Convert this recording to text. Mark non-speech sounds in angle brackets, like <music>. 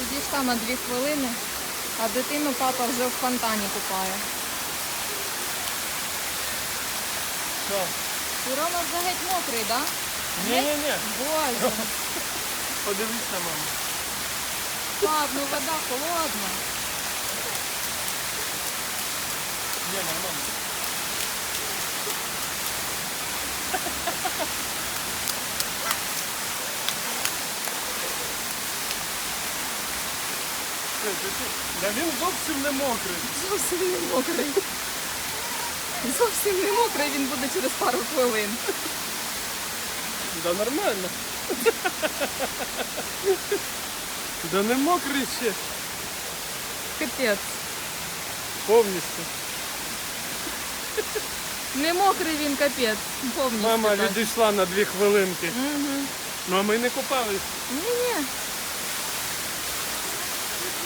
Відійшла на дві хвилини, а дитину папа вже в фонтані купає. Що? І Рома вже геть мокрий, так? Да? Ні-ні-ні. Боже, <laughs> Подивись на маму. пап, ну вода холодна. Ні, нормально. Ти- Да він зовсім не мокрий. Зовсім не мокрий. Зовсім не мокрий, він буде через пару хвилин. Да нормально. Да не мокрий ще. Капець. Повністю. Не мокрий він капець. Повністю. Мама так. відійшла на дві хвилинки. Угу. Ну а ми не купались. Ні-ні,